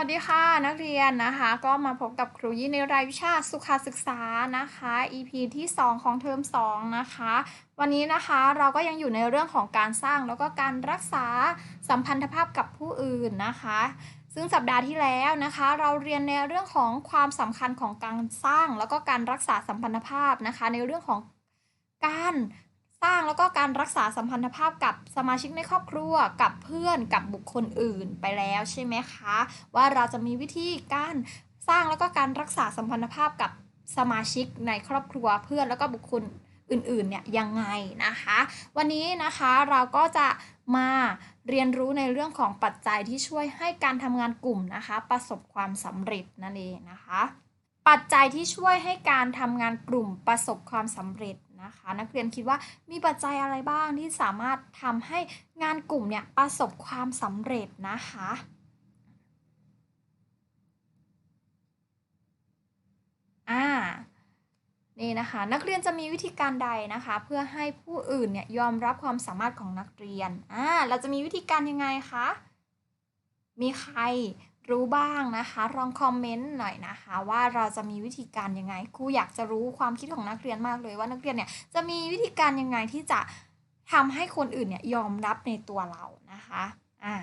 วัสดีค่ะนักเรียนนะคะ ก็มาพบกับครูยี่ในรายวิชาสุขศึกษานะคะ EP ที่ 2 ของเทอม2 นะคะ วันนี้นะคะเราก็ยังอยู่ในเรื่องของการสร้างแล้วก็การรักษาสัมพันธภาพกับผู้อื่นนะคะ ซึ่งสัปดาห์ที่แล้วนะคะ เราเรียนในเรื่องของความสำคัญของการสร้างแล้วก็การรักษาสัมพันธภาพนะคะ ในเรื่องของการ ร้างแล้วก็การรักษาสัมพันธภาพกับสมาชิกในครอบครัวกับเพื่อนกับบุคคลอื่นไปแล้วใช่ไหมคะ ว่าเราจะมีวิธีการสร้างแล้วก็การรักษาสัมพันธภาพกับสมาชิกในครอบครัวเพื่อนแล้วก็บุคคลอื่นๆเนี่ยยังไงนะคะ วันนี้นะคะเราก็จะมาเรียนรู้ในเรื่องของปัจจัยที่ช่วยให้การทำงานกลุ่มนะคะ ประสบความสำเร็จนั่นเองนะคะ ปัจจัยที่ช่วยให้การทำงานกลุ่มประสบความสำเร็จ นะคะ นักเรียนคิดว่ามีปัจจัยอะไรบ้างที่สามารถทำให้งานกลุ่มเนี่ยประสบความสำเร็จนะคะอ่านี่นะคะนักเรียนจะมีวิธีการใดนะคะ เพื่อให้ผู้อื่นเนี่ยยอมรับความสามารถของนักเรียนอ่าเราจะมีวิธีการยังไงคะมีใคร รู้บ้างนะคะลองคอมเมนต์หน่อยนะคะ ว่าเราจะมีวิธีการยังไงครูอยากจะรู้ความคิดของนักเรียนมากเลยว่านักเรียนเนี่ยจะมีวิธีการยังไงที่จะทำให้คนอื่นเนี่ยยอมรับในตัวเรานะคะอ่า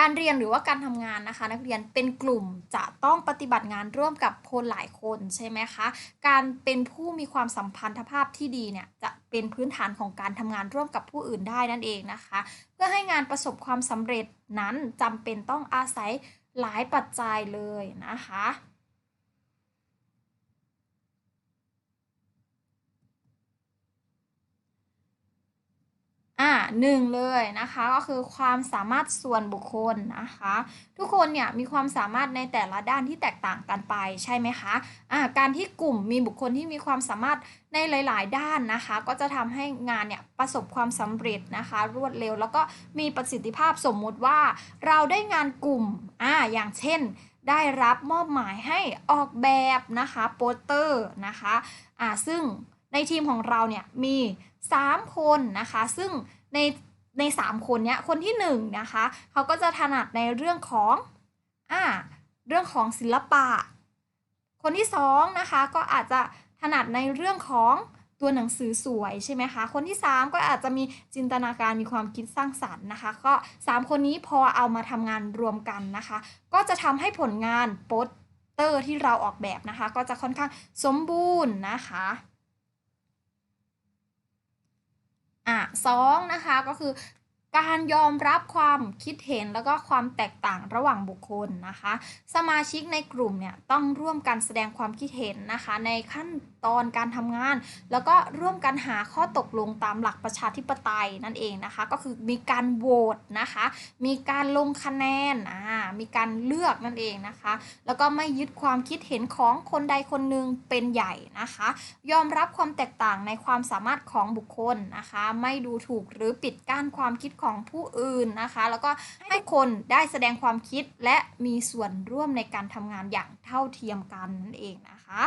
การเรียนหรือว่าการทำงานนะคะ นักเรียนเป็นกลุ่มจะต้องปฏิบัติงานร่วมกับคนหลายคนใช่ไหมคะการเป็นผู้มีความสัมพันธภาพที่ดีเนี่ยจะเป็นพื้นฐานของการทำงานร่วมกับผู้อื่นได้นั่นเองนะคะ เพื่อให้งานประสบความสำเร็จนั้นจำเป็นต้องอาศัยหลายปัจจัยเลยนะคะ อ่าหนึ่งเลยนะคะก็คือความสามารถส่วนบุคคลนะคะ ทุกคนเนี่ยมีความสามารถในแต่ละด้านที่แตกต่างกันไปใช่ไหมคะอ่าการที่กลุ่มมีบุคคลที่มีความสามารถในหลาย ๆ ด้านนะคะ ก็จะทำให้งานเนี่ยประสบความสำเร็จนะคะ รวดเร็วแล้วก็มีประสิทธิภาพสมมุติว่า เราได้งานกลุ่มอ่าอย่างเช่นได้รับมอบหมายให้ออกแบบนะคะโปสเตอร์นะคะอ่าซึ่ง ในทีมของเราเนี่ยมี 3 คนนะคะ ซึ่งในใน 3 คนเนี้ยคนที่1นะคะเขาก็จะถนัดในเรื่องของอ่าเรื่องของศิลปะ คนที่2นะคะก็อาจจะถนัดในเรื่องของตัวหนังสือสวยใช่ไหมคะ คนที่ 3 ก็อาจจะมีจินตนาการมีความคิดสร้างสรรค์นะคะ ก็ 3 คนนี้พอเอามาทำงานรวมกันนะคะ ก็จะทำให้ผลงานโปสเตอร์ที่เราออกแบบนะคะ ก็จะค่อนข้างสมบูรณ์นะคะ อะสองนะคะก็คือ การยอมรับความคิดเห็นแล้วก็ความแตกต่างระหว่างบุคคลนะคะ สมาชิกในกลุ่มเนี่ยต้องร่วมกันแสดงความคิดเห็นนะคะ ในขั้นตอนการทำงาน แล้วก็ร่วมกันหาข้อตกลงตามหลักประชาธิปไตยนั่นเองนะคะ ก็คือมีการโหวตนะคะ มีการลงคะแนนอ่ามีการเลือกนั่นเองนะคะ แล้วก็ไม่ยึดความคิดเห็นของคนใดคนหนึ่งเป็นใหญ่นะคะ ยอมรับความแตกต่างในความสามารถของบุคคลนะคะ ไม่ดูถูกหรือปิดกั้นความคิดของผู้อื่นนะคะ แล้วก็ให้คนได้แสดงความคิดและมีส่วนร่วมในการทำงานอย่างเท่าเทียมกันนั่นเองนะคะ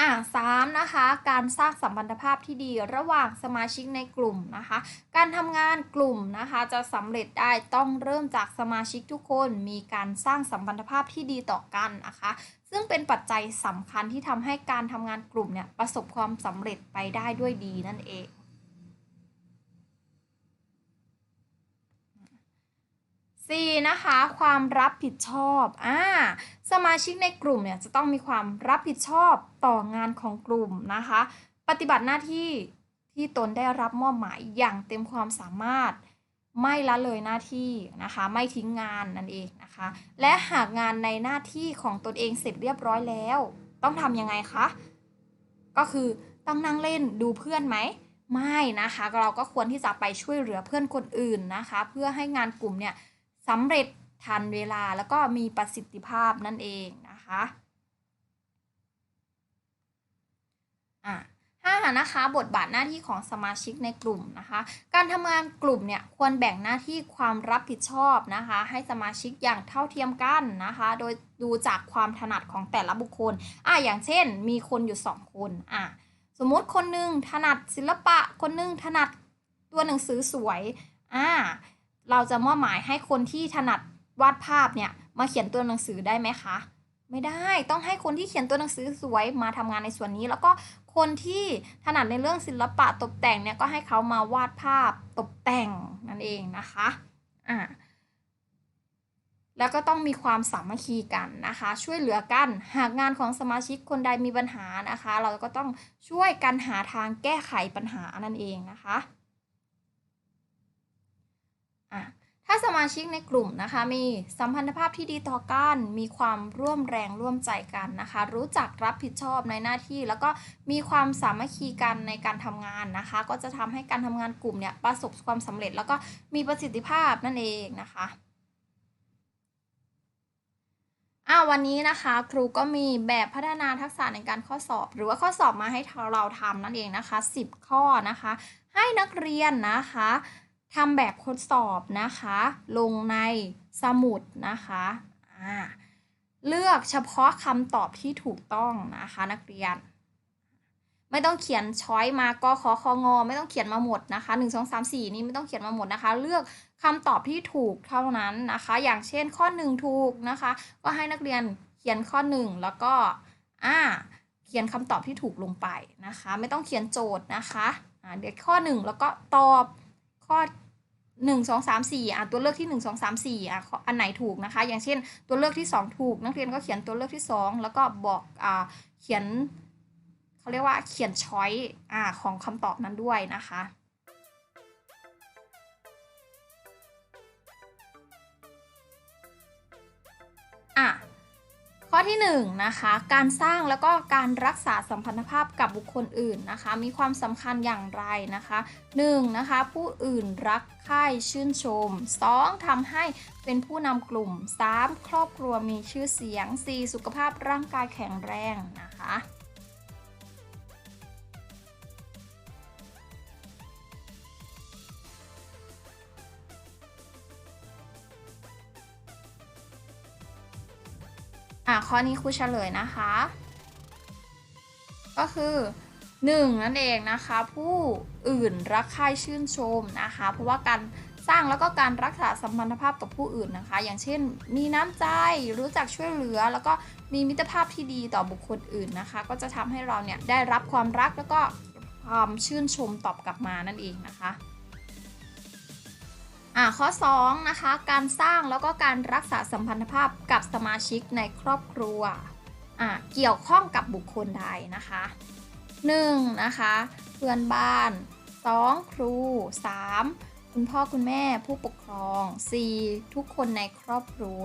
อะสามนะคะ การสร้างสัมพันธภาพที่ดีระหว่างสมาชิกในกลุ่มนะคะ การทำงานกลุ่มนะคะจะสำเร็จได้ต้องเริ่มจากสมาชิกทุกคน มีการสร้างสัมพันธภาพที่ดีต่อกันนะคะ ซึ่งเป็นปัจจัยสำคัญที่ทำให้การทำงานกลุ่มเนี่ยประสบความสำเร็จไปได้ด้วยดีนั่นเอง 4นะคะ ความรับผิดชอบอ่าสมาชิกในกลุ่มเนี่ยจะต้องมีความรับผิดชอบต่องานของกลุ่มนะคะ ปฏิบัติหน้าที่ที่ตนได้รับมอบหมายอย่างเต็มความสามารถ ไม่ละเลยหน้าที่นะคะ ไม่ทิ้งงานนั่นเองนะคะ และหากงานในหน้าที่ของตนเองเสร็จเรียบร้อยแล้ว ต้องทำยังไงคะ ก็คือต้องนั่งเล่นดูเพื่อนไหมไม่นะคะ เราก็ควรที่จะไปช่วยเหลือเพื่อนคนอื่นนะคะ เพื่อให้งานกลุ่มเนี่ย สำเร็จทันเวลาแล้วก็มีประสิทธิภาพนั่นเองนะคะอะห้านะคะบทบาทหน้าที่ของสมาชิกในกลุ่มนะคะ การทำงานกลุ่มเนี่ยควรแบ่งหน้าที่ความรับผิดชอบนะคะ ให้สมาชิกอย่างเท่าเทียมกันนะคะ โดยดูจากความถนัดของแต่ละบุคคลอะอย่างเช่น มีคนอยู่สองคนอะสมมติคนหนึ่งถนัดศิลปะคนหนึ่งถนัดตัวหนังสือสวยอ่า เราจะมอบหมายให้คนที่ถนัดวาดภาพเนี่ยมาเขียนตัวหนังสือได้ไหมคะ ไม่ได้ต้องให้คนที่เขียนตัวหนังสือสวยมาทำงานในส่วนนี้ แล้วก็คนที่ถนัดในเรื่องศิลปะตกแต่งเนี่ยก็ให้เขามาวาดภาพตกแต่งนั่นเองนะคะอ่าแล้วก็ต้องมีความสามัคคีกันนะคะ ช่วยเหลือกันหากงานของสมาชิกคนใดมีปัญหานะคะ เราก็ต้องช่วยกันหาทางแก้ไขปัญหานั่นเองนะคะ อะถ้าสมาชิกในกลุ่มนะคะ มีสัมพันธภาพที่ดีต่อกัน มีความร่วมแรงร่วมใจกันนะคะ รู้จักรับผิดชอบในหน้าที่ แล้วก็มีความสามัคคีกันในการทำงานนะคะ ก็จะทำให้การทำงานกลุ่มเนี่ยประสบความสำเร็จ แล้วก็มีประสิทธิภาพนั่นเองนะคะอ่าวันนี้นะคะครูก็มีแบบพัฒนาทักษะในการข้อสอบ หรือว่าข้อสอบมาให้เราทำนั่นเองนะคะ 10 ข้อนะคะ ให้นักเรียนนะคะ ทำแบบทดสอบนะคะ ลงในสมุดนะคะเลือกเฉพาะคำตอบที่ถูกต้องนะคะนักเรียน ไม่ต้องเขียนช้อยมากขอคองอ ไม่ต้องเขียนมาหมดนะคะ1 2 3 4 นี่ไม่ต้องเขียนมาหมดนะคะ เลือกคำตอบที่ถูกเท่านั้นนะคะ อย่างเช่นข้อ 1 ถูกนะคะ ก็ให้นักเรียนเขียนข้อ 1 แล้วก็อ่าเขียนคำตอบที่ถูกลงไปนะคะ ไม่ต้องเขียนโจทย์นะคะเดี๋ยวข้อ 1 แล้วก็ตอบ ข้อหนึ่งสองสามสี่อะตัวเลือกที่หนึ่งสองสามสี่อะอันไหนถูกนะคะ อย่างเช่นตัวเลือกที่สองถูก นักเรียนก็เขียนตัวเลือกที่สองแล้วก็บอกอ่าเขียนเขาเรียกว่าเขียนช้อยอ่าของคำตอบนั้นด้วยนะคะ ข้อที่1นนะคะการสร้างแล้วก็การรักษาสัมพันธภาพกับบุคคลอื่นนะคะ มีความสำคัญอย่างไรนะคะ 1. นนะคะผู้อื่นรักใคร่ชื่นชม 2. ทำให้เป็นผู้นำกลุ่ม 3. ครอบครัวมีชื่อเสียง 4. สุขภาพร่างกายแข็งแรงนะ อะข้อนี้ครูเฉลยนะคะ ก็คือ 1 นั่นเองนะคะ ผู้อื่นรักใคร่ชื่นชมนะคะ เพราะว่าการสร้างแล้วก็การรักษาสัมพันธภาพกับผู้อื่นนะคะ อย่างเช่น มีน้ำใจรู้จักช่วยเหลือ แล้วก็มีมิตรภาพที่ดีต่อบุคคลอื่นนะคะ ก็จะทำให้เราเนี่ยได้รับความรักแล้วก็ความชื่นชมตอบกลับมานั่นเองนะคะ อ่าข้อ2นะคะการสร้างแล้วก็การรักษาสัมพันธภาพกับสมาชิกในครอบครัวอ่าเกี่ยวข้องกับบุคคลใดนะคะ 1 นะคะเพื่อนบ้าน 2 ครู 3 คุณพ่อคุณแม่ผู้ปกครอง 4 ทุกคนในครอบครัว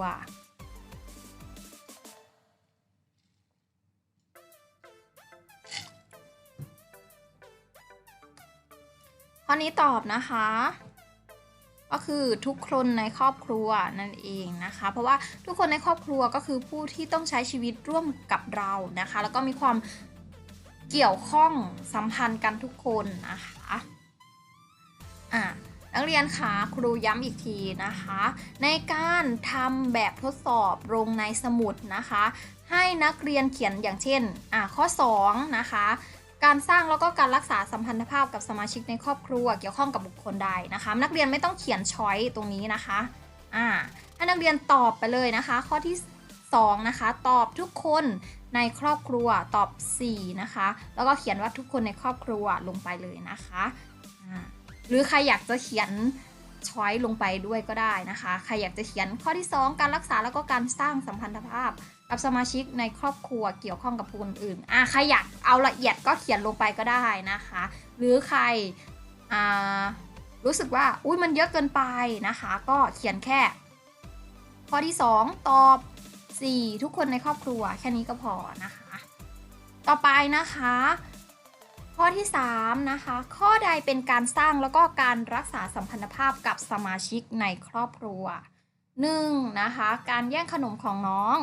ข้อนี้ตอบนะคะ ก็คือทุกคนในครอบครัวนั่นเองนะคะ เพราะว่าทุกคนในครอบครัวก็คือผู้ที่ต้องใช้ชีวิตร่วมกับเรานะคะ แล้วก็มีความเกี่ยวข้องสัมพันธ์กันทุกคนนะคะอะนักเรียนคะครูย้ำอีกทีนะคะ ในการทำแบบทดสอบลงในสมุดนะคะ ให้นักเรียนเขียนอย่างเช่นอะข้อ 2 นะคะ การสร้างแล้วก็การรักษาสัมพันธภาพกับสมาชิกในครอบครัวเกี่ยวข้องกับบุคคลใดนะคะ นักเรียนไม่ต้องเขียนช้อยตรงนี้นะคะอ่าให้นักเรียนตอบไปเลยนะคะ ข้อที่2นะคะตอบทุกคนในครอบครัวตอบ 4 นะคะ แล้วก็เขียนว่าทุกคนในครอบครัวลงไปเลยนะคะหรือใครอยากจะเขียนช้อยลงไปด้วยก็ได้นะคะ ใครอยากจะเขียนข้อที่ 2 การรักษาแล้วก็การสร้างสัมพันธภาพ กับสมาชิกในครอบครัวเกี่ยวข้องกับคนอื่นอะใครอยากเอาละเอียดก็เขียนลงไปก็ได้นะคะ หรือใครอ่ารู้สึกว่าอุ้ยมันเยอะเกินไปนะคะ ก็เขียนแค่ ข้อที่ 2 ตอบ 4 ทุกคนในครอบครัวแค่นี้ก็พอนะคะ ต่อไปนะคะ ข้อที่ 3 นะคะ ข้อใดเป็นการสร้างแล้วก็การรักษาสัมพันธภาพกับสมาชิกในครอบครัว 1. นะคะ การแย่งขนมของน้อง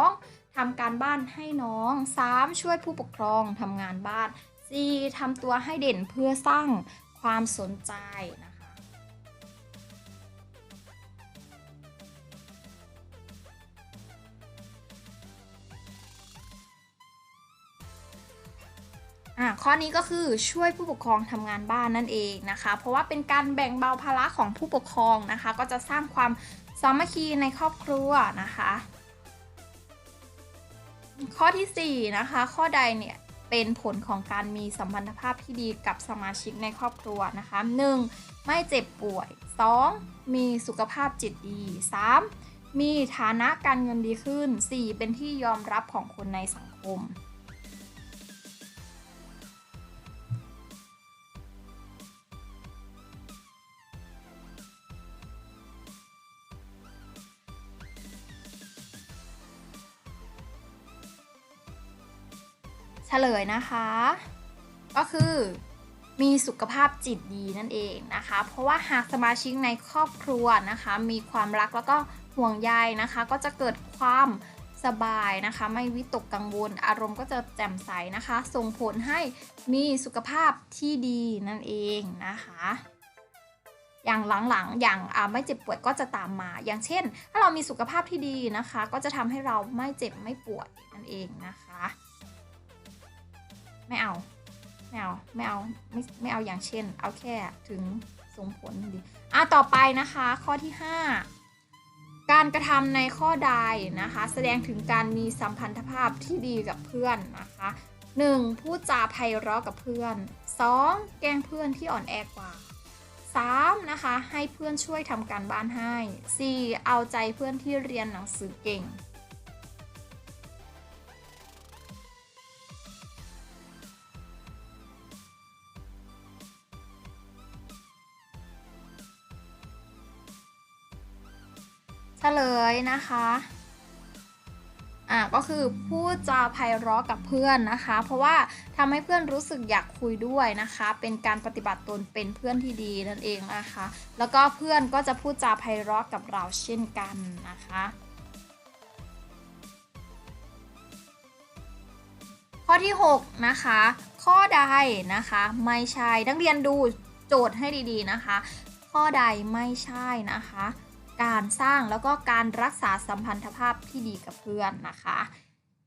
2. ทำการบ้านให้น้อง 3. ช่วยผู้ปกครองทำงานบ้าน 4. ทำตัวให้เด่นเพื่อสร้างความสนใจนะคะอ่าข้อนี้ก็คือช่วยผู้ปกครองทำงานบ้านนั่นเองนะคะ เพราะว่าเป็นการแบ่งเบาภาระของผู้ปกครองนะคะ ก็จะสร้างความ สามัคคีในครอบครัวนะคะ ข้อที่ 4 นะคะ ข้อใดเนี่ยเป็นผลของการมีสัมพันธภาพที่ดีกับสมาชิกในครอบครัวนะคะ 1. ไม่เจ็บป่วย 2. มีสุขภาพจิตดี 3. มีฐานะการเงินดีขึ้น 4. เป็นที่ยอมรับของคนในสังคม ลยนะคะ ก็คือมีสุขภาพจิตดีนั่นเองนะคะ เพราะว่าหากสมาชิกในครอบครัวนะคะ มีความรักแล้วก็ห่วงใยนะคะ ก็จะเกิดความสบายนะคะ ไม่วิตกกังวล อารมณ์ก็จะแจ่มใสนะคะ ส่งผลให้มีสุขภาพที่ดีนั่นเองนะคะ อย่างหลังๆ อย่างไม่เจ็บป่วยก็จะตามมา อย่างเช่น ถ้าเรามีสุขภาพที่ดีนะคะ ก็จะทำให้เราไม่เจ็บไม่ปวยนั่นเองนะคะ ไม่เอา ไม่เอา ไม่เอา ไม่ไม่เอาอย่างเช่น เอาแค่ถึงส่งผลดีอะต่อไปนะคะ ข้อที่ 5 การกระทำในข้อใดนะคะ แสดงถึงการมีสัมพันธภาพที่ดีกับเพื่อนนะคะ 1. พูดจาไพเราะกับเพื่อน 2. แกล้งเพื่อนที่อ่อนแอกว่า 3. นะคะ ให้เพื่อนช่วยทำการบ้านให้ 4. เอาใจเพื่อนที่เรียนหนังสือเก่ง นะคะ อะก็คือพูดจาไพเราะกับเพื่อนนะคะ เพราะว่าทำให้เพื่อนรู้สึกอยากคุยด้วยนะคะ เป็นการปฏิบัติตนเป็นเพื่อนที่ดีนั่นเองนะคะ แล้วก็เพื่อนก็จะพูดจาไพเราะกับเราเช่นกันนะคะข้อที่ 6 นะคะ ข้อใดนะคะ ไม่ใช่นักเรียนดูโจทย์ให้ดีๆนะคะ ข้อใดไม่ใช่นะคะ การสร้างแล้วก็การรักษาสัมพันธภาพที่ดีกับเพื่อนนะคะ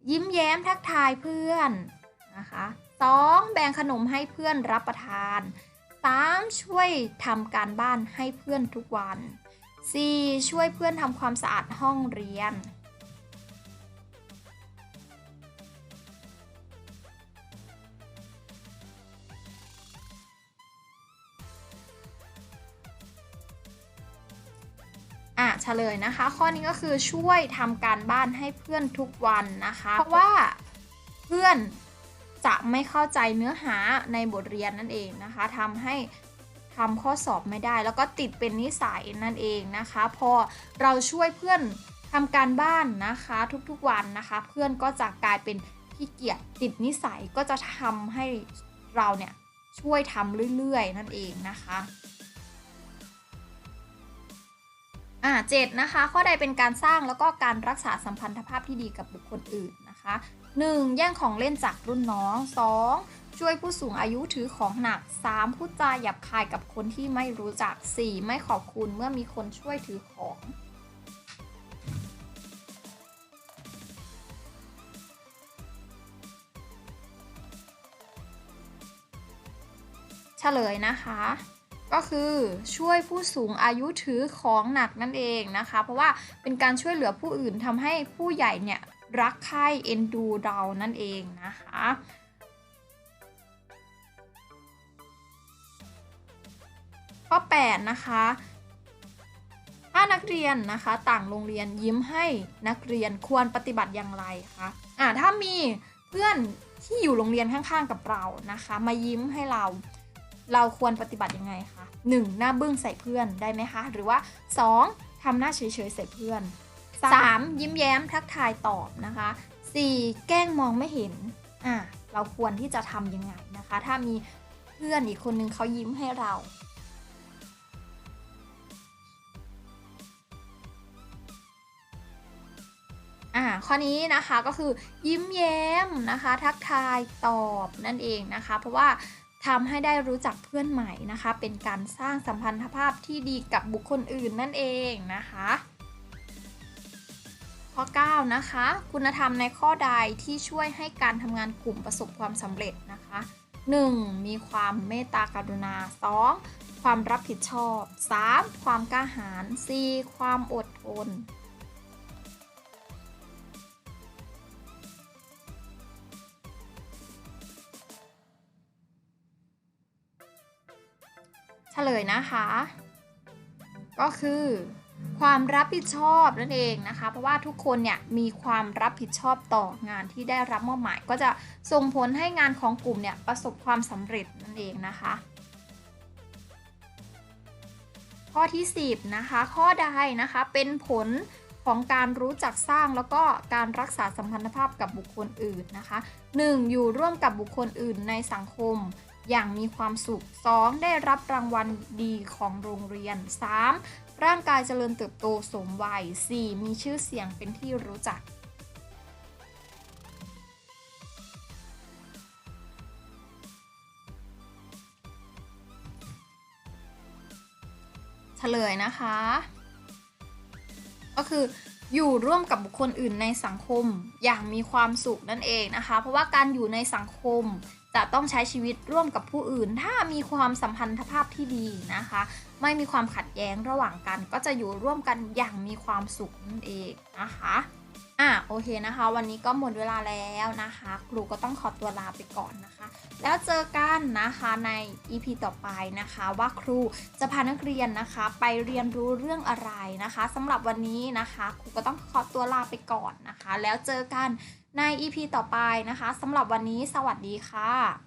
ยิ้มแย้มทักทายเพื่อนนะคะ 2. แบ่งขนมให้เพื่อนรับประทาน 3. ช่วยทำการบ้านให้เพื่อนทุกวัน 4. ช่วยเพื่อนทำความสะอาดห้องเรียน ฉลยนะคะ ข้อนี้ก็คือช่วยทำการบ้านให้เพื่อนทุกวันนะคะ เพราะว่าเพื่อนจะไม่เข้าใจเนื้อหาในบทเรียนนั่นเองนะคะทำให้ทำข้อสอบไม่ได้ แล้วก็ติดเป็นนิสัยนั่นเองนะคะ พอเราช่วยเพื่อนทำการบ้านนะคะทุกๆวันนะคะ เพื่อนก็จะกลายเป็นขี้เกียจติดนิสัยก็จะทำให้เราเนี่ยช่วยทำเรื่อยๆ นั่นเองนะคะ อ่าเจ็ดนะคะ ข้อใดเป็นการสร้างแล้วก็การรักษาสัมพันธภาพที่ดีกับบุคคลอื่นนะคะ 1. แย่งของเล่นจากรุ่นน้อง 2. ช่วยผู้สูงอายุถือของหนัก 3. พูดจาหยาบคายกับคนที่ไม่รู้จัก 4. ไม่ขอบคุณเมื่อมีคนช่วยถือของเฉลยนะคะ ก็คือช่วยผู้สูงอายุถือของหนักนั่นเองนะคะ เพราะว่าเป็นการช่วยเหลือผู้อื่นทำให้ผู้ใหญ่เนี่ยรักใคร่เอ็นดูเรานั่นเองนะคะข้อ8นะคะถ้านักเรียนนะคะต่างโรงเรียนยิ้มให้นักเรียนควรปฏิบัติอย่างไรคะอ่าถ้ามีเพื่อนที่อยู่โรงเรียนข้างๆกับเรานะคะ มายิ้มให้เรา เราควรปฏิบัติยังไงคะ 1. หน้าบึ้งใส่เพื่อนได้ไหมคะ หรือว่า 2. ทำหน้าเฉยๆใส่เพื่อน 3. ยิ้มแย้มทักทายตอบนะคะ 4. แกล้งมองไม่เห็นอะเราควรที่จะทำยังไงนะคะ ถ้ามีเพื่อนอีกคนนึงเขายิ้มให้เราอ่าข้อนี้นะคะก็คือยิ้มแย้มนะคะ ทักทายตอบนั่นเองนะคะ เพราะว่า ทำให้ได้รู้จักเพื่อนใหม่นะคะ เป็นการสร้างสัมพันธภาพที่ดีกับบุคคลอื่นนั่นเองนะคะ ข้อ 9 นะคะ คุณธรรมในข้อใดที่ช่วยให้การทำงานกลุ่มประสบความสำเร็จนะคะ 1. มีความเมตตากรุณา 2. ความรับผิดชอบ 3. ความกล้าหาญ 4. ความอดทน ฉลยนะคะ ก็คือความรับผิดชอบนั่นเองนะคะ เพราะว่าทุกคนเนี่ยมีความรับผิดชอบต่องานที่ได้รับมอบหมาย ก็จะส่งผลให้งานของกลุ่มเนี่ยประสบความสำเร็จนั่นเองนะคะ ข้อที่ 10 นะคะ ข้อใดนะคะเป็นผลของการรู้จักสร้างแล้วก็การรักษาสัมพันธภาพกับบุคคลอื่นนะคะ 1. อยู่ร่วมกับบุคคลอื่นในสังคม อย่างมีความสุข 2. ได้รับรางวัลดีของโรงเรียน 3. ร่างกายเจริญเติบโตสมวัย 4. มีชื่อเสียงเป็นที่รู้จักเฉลยนะคะ ก็คืออยู่ร่วมกับบุคคลอื่นในสังคมอย่างมีความสุขนั่นเองนะคะ เพราะว่าการอยู่ในสังคม จะต้องใช้ชีวิตร่วมกับผู้อื่น ถ้ามีความสัมพันธภาพที่ดีนะคะ ไม่มีความขัดแย้งระหว่างกัน ก็จะอยู่ร่วมกันอย่างมีความสุขนั่นเองนะคะอะโอเคนะคะ วันนี้ก็หมดเวลาแล้วนะคะ ครูก็ต้องขอตัวลาไปก่อนนะคะ แล้วเจอกันนะคะใน EP ต่อไปนะคะ ว่าครูจะพานักเรียนนะคะ ไปเรียนรู้เรื่องอะไรนะคะสำหรับวันนี้นะคะ ครูก็ต้องขอตัวลาไปก่อนนะคะ แล้วเจอกัน ใน EP ต่อไปนะคะสำหรับวันนี้สวัสดีค่ะ